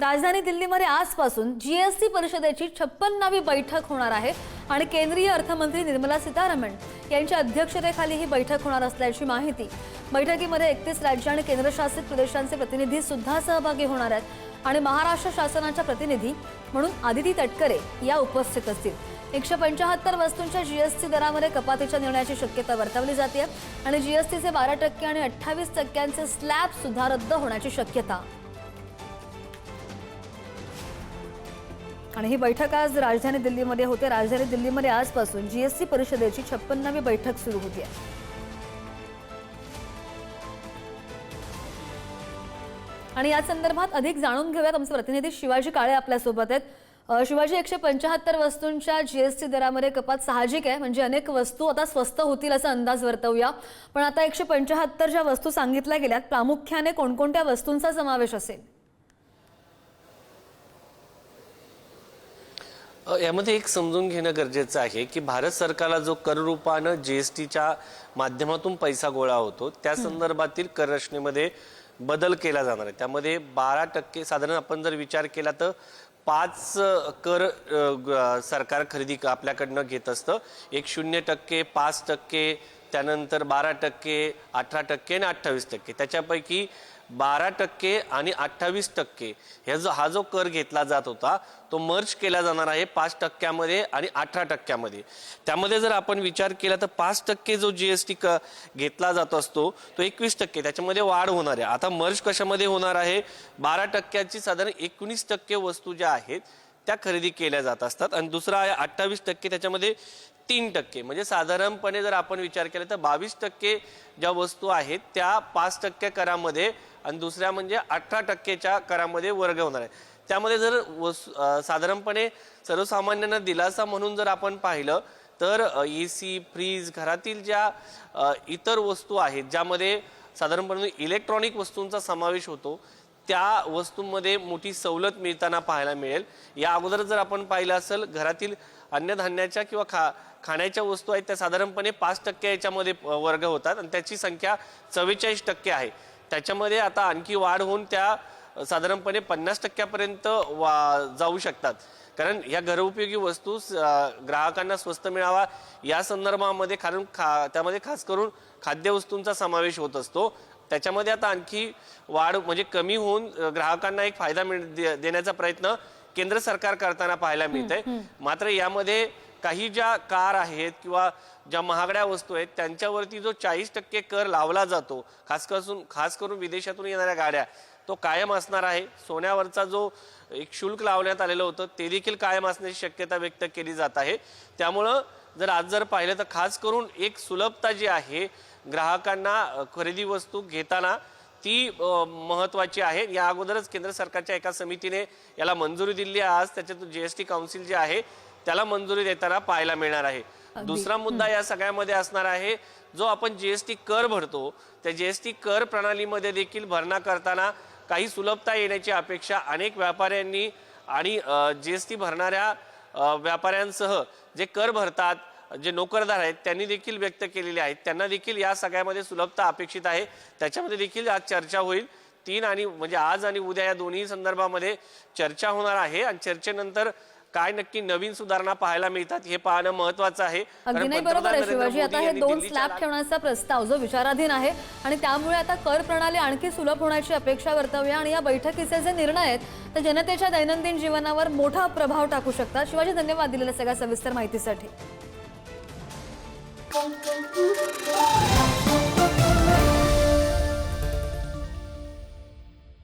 राजधानी दिल्लीमध्ये आजपासून जीएसटी परिषदेची छप्पन्नावी बैठक होणार आहे आणि केंद्रीय अर्थमंत्री निर्मला सीतारामन यांच्या अध्यक्षतेखाली ही बैठक होणार असल्याची माहिती. बैठकीमध्ये एकतीस राज्य आणि केंद्रशासित प्रदेशांचे प्रतिनिधी सुद्धा सहभागी होणार आहेत आणि महाराष्ट्र शासनाच्या प्रतिनिधी म्हणून आदिती तटकरे या उपस्थित असतील. एकशे पंचाहत्तर वस्तूंच्या जीएसटी दरामध्ये कपातीच्या निर्णयाची शक्यता वर्तवली जाते आणि जीएसटीचे बारा टक्के आणि अठ्ठावीस टक्क्यांचे स्लॅब सुद्धा रद्द होण्याची शक्यता. आणि ही बैठक आज राजधानी दिल्लीमध्ये होते. राजधानी दिल्लीमध्ये आजपासून जीएसटी परिषदेची छप्पन्नावी बैठक सुरू होती आणि या संदर्भात अधिक जाणून घेऊयात. आमचे प्रतिनिधी शिवाजी काळे आपल्यासोबत आहेत. शिवाजी एकशे पंचाहत्तर वस्तूंच्या जीएसटी दरामध्ये कपात साहजिक आहे. म्हणजे अनेक वस्तू आता स्वस्त होतील असा अंदाज वर्तवूया. पण आता एकशे पंचाहत्तर ज्या वस्तू सांगितल्या गेल्यात प्रामुख्याने कोणकोणत्या वस्तूंचा समावेश असेल? यामध्ये एक समजून घेणं गरजेचं आहे की भारत सरकारला जो कर रूपानं जीएसटीच्या माध्यमातून पैसा गोळा होतो त्या संदर्भातील कर रचनेमध्ये बदल केला जाणार आहे. त्यामध्ये बारा टक्के साधारण आपण जर विचार केला तर पाच कर सरकार खरेदी क- आपल्याकडनं घेत असतं. एक शून्य टक्के पाच टक्के त्यानंतर बारा टक्के अठरा टक्के आणि अठ्ठावीस टक्के. त्याच्यापैकी बारा टक्के आणि अठ्ठावीस टक्के ह्या जो हा जो कर घेतला जात होता तो मर्ज केला जाणार आहे पाच टक्क्यामध्ये आणि अठरा टक्क्यामध्ये. त्यामध्ये जर आपण विचार केला तर पाच टक्के जो जी एस टी क घेतला जात असतो तो एकवीस टक्के. त्याच्यामध्ये वाढ होणार आहे. आता मर्ज कशामध्ये होणार आहे? बारा टक्क्याची साधारण एकोणीस टक्के वस्तू ज्या आहेत त्या खरेदी केल्या जात असतात. आणि दुसरा आहे अठ्ठावीस टक्के त्याच्यामध्ये तीन टक्के. म्हणजे साधारणपणे जर आपण विचार केला तर बावीस टक्के ज्या वस्तू आहेत त्या पाच टक्के करामध्ये आणि दुसऱ्या म्हणजे अठरा टक्केच्या करामध्ये वर्ग होणार आहे त्यामध्ये जर वस्तू साधारणपणे सर्वसामान्यांना दिलासा म्हणून जर आपण पाहिलं तर ए सी फ्रीज घरातील ज्या इतर वस्तू आहेत ज्यामध्ये साधारणपणे इलेक्ट्रॉनिक वस्तूंचा समावेश होतो त्या वस्तूंमध्ये मोठी सवलत मिळताना पाहायला मिळेल. या अगोदर जर आपण पाहिलं असेल घरातील अन्नधान्याच्या किंवा खा खाण्याच्या वस्तू आहेत त्या साधारणपणे पाच टक्के याच्यामध्ये वर्ग होतात आणि त्याची संख्या चव्वेचाळीस टक्के आहे. त्याच्यामध्ये आता आणखी वाढ होऊन त्या साधारणपणे पन्नास टक्क्यापर्यंत वा जाऊ शकतात. कारण या घरउपयोगी वस्तू ग्राहकांना स्वस्त मिळावा या संदर्भामध्ये कारण खा त्यामध्ये खास करून खाद्यवस्तूंचा समावेश होत असतो. त्याच्यामध्ये आता आणखी वाढ म्हणजे कमी होऊन ग्राहकांना एक फायदा मिळ देण्याचा प्रयत्न केंद्र सरकार करताना पाहायला मिळत आहे मात्र यामध्ये काही ज्या कार आहेत किंवा ज्या महागड्या वस्तू आहेत त्यांच्यावरती जो चाळीस टक्के कर लावला जातो खास करून खास करून विदेशातून येणाऱ्या गाड्या तो कायम असणार आहे. सोन्यावरचा जो एक शुल्क लावण्यात आलेलं होतं ते देखील कायम असण्याची शक्यता व्यक्त केली जात आहे. त्यामुळं जर आज जर पाहिलं तर खास करून एक सुलभता जी आहे ग्राहकांना खरेदी वस्तू घेताना ती महत्त्वाची महत्वाची आहे. या अगोदरच केंद्र सरकारच्या एका समितीने याला मंजुरी दिली आहे. आज त्याच्यातून टी काउन्सिल जे आहे त्याला मंजुरी देताना पाहायला मिळणार आहे. दुसरा मुद्दा या सगळ्यामध्ये असणार आहे जो आपण जीएसटी कर भरतो त्या जीएसटी कर प्रणालीमध्ये देखील भरणा करताना काही सुलभता येण्याची अपेक्षा अनेक व्यापाऱ्यांनी आणि जीएसटी भरणाऱ्या व्यापाऱ्यांसह जे कर भरतात जे नोकरदार आहेत त्यांनी देखील व्यक्त केलेले आहेत. त्यांना देखील या सगळ्यामध्ये सुलभता अपेक्षित आहे. त्याच्यामध्ये देखील आज चर्चा होईल. तीन आणि म्हणजे आज आणि उद्या या दोन्ही संदर्भामध्ये चर्चा होणार आहे. आणि चर्चेनंतर काय नक्की नवीन सुधारणा पाहायला मिळतात हे पाहणं महत्वाचं आहे. अगदी नाही बरोबर आहे शिवाजी. आता हे दोन स्लॅब ठेवण्याचा प्रस्ताव जो विचाराधीन आहे आणि त्यामुळे आता कर प्रणाली आणखी सुलभ होण्याची अपेक्षा वर्तवूया आणि या बैठकीचे जे निर्णय आहेत ते जनतेच्या दैनंदिन जीवनावर मोठा प्रभाव टाकू शकतात. शिवाजी धन्यवाद दिलेल्या सगळ्या सविस्तर माहितीसाठी.